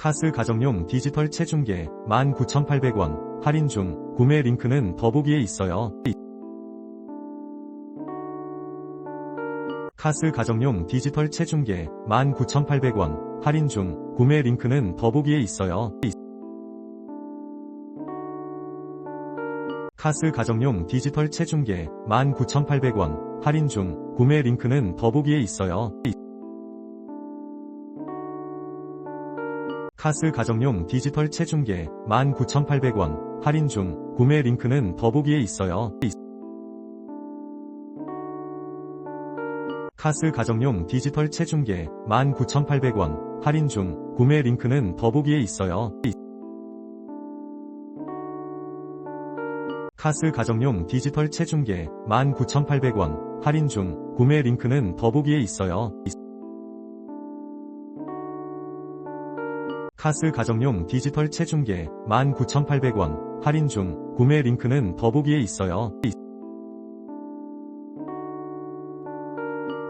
카스 가정용 디지털 체중계 19,800원 할인 중 구매 링크는 더보기에 있어요. 카스 가정용 디지털 체중계 19,800원 할인 중 구매 링크는 더보기에 있어요. 카스 가정용 디지털 체중계 19,800원 할인 중 구매 링크는 더보기에 있어요. 카스 가정용 디지털 체중계 19,800원 할인 중 구매 링크는 더보기에 있어요. 카스 가정용 디지털 체중계 19,800원 할인 중 구매 링크는 더보기에 있어요. 카스 가정용 디지털 체중계 19,800원 할인 중 구매 링크는 더보기에 있어요. 카스 가정용 디지털 체중계 19,800원 할인 중 구매 링크는 더보기에 있어요.